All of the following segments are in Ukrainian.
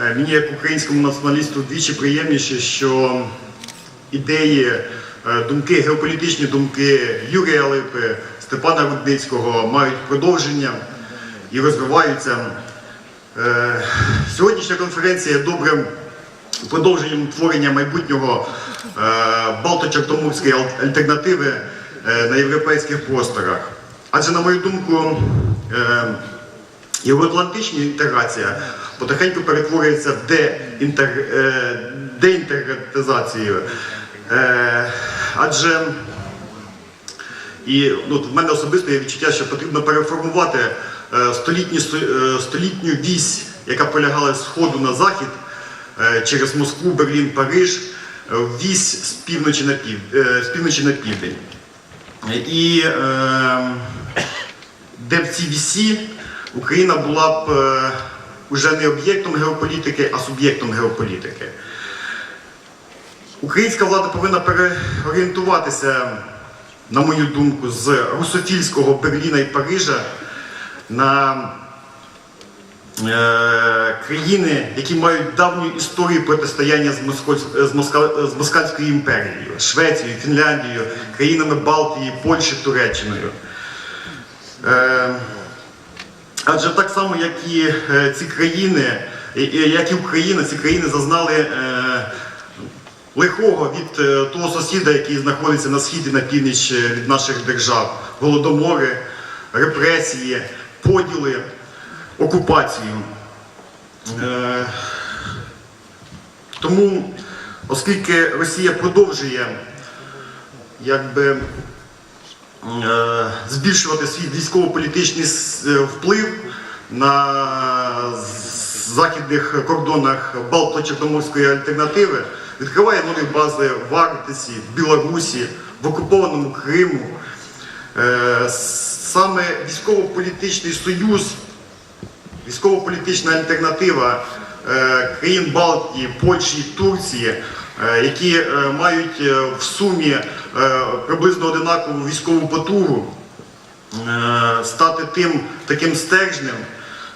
Е, Мені, як українському націоналісту, двічі приємніше, що ідеї, е, думки, геополітичні думки Юрія Липи, Степана Рудницького мають продовження і розвиваються. Е, Сьогоднішня конференція є добрим продовженням творення майбутнього Балто-Чортоморської альтернативи на європейських просторах. Адже, на мою думку, євроатлантична інтеграція потихеньку перетворюється в деінтер, е, деінтегратизацію. Е, Адже і ну, в мене особисто є відчуття, що потрібно переформувати е, столітню, столітню вісь, яка полягала з сходу на захід через Москву, Берлін, Париж, вісь з півночі на, пів, з півночі на південь. І де в цій вісі Україна була б е, уже не об'єктом геополітики, а суб'єктом геополітики. Українська влада повинна переорієнтуватися, на мою думку, з русофільського Берліна і Парижа на е, країни, які мають давню історію протистояння з, Москаль- з, Москаль- з Москальською імперією, Швецією, Фінляндією, країнами Балтії, Польщі, Туреччиною. Е, Адже так само, як і е, ці країни, як і Україна, ці країни зазнали е, лихого від е, того сусіда, який знаходиться на схід і на північ від наших держав. Голодомори, репресії, поділи, окупацію. Тому, оскільки Росія продовжує якби збільшувати свій військово-політичний е, вплив на західних кордонах Балто-Чорноморської альтернативи, відкриває нові бази в Арктиці, в Білорусі, в окупованому Криму. Е, Саме військово-політичний союз, військово-політична альтернатива е, країн Балтії, Польщі, Турції, е, які е, мають е, в сумі е, приблизно одинакову військову потугу, е, стати тим таким стержнем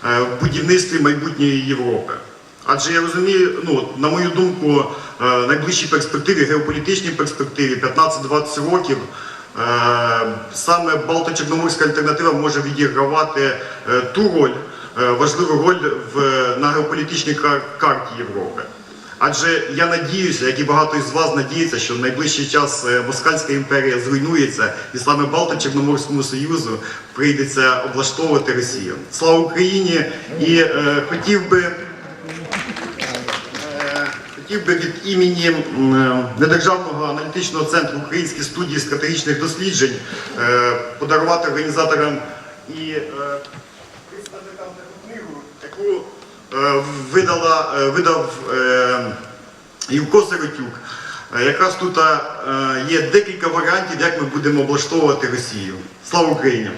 е, в будівництві майбутньої Європи. Адже я розумію, ну, на мою думку, е, найближчій перспективі, геополітичній перспективі 15-20 років. е, Саме Балто-Чорноморська альтернатива може відігравати е, ту роль, е, важливу роль в, на геополітичній кар- карті Європи. Адже я надіюся, як і багато із вас надіється, що в найближчий час е, Москальська імперія зруйнується, і саме Балто-Чорноморському Союзу прийдеться облаштовувати Росію. Слава Україні! І е, хотів би. Е, Хотів би від імені е, Недержавного аналітичного центру Українські студії стратегічних досліджень подарувати організаторам і представникам таку книгу, яку видала, е, видав Юко Сиротюк. Е, Якраз тут е, є декілька варіантів, як ми будемо облаштовувати Росію. Слава Україні!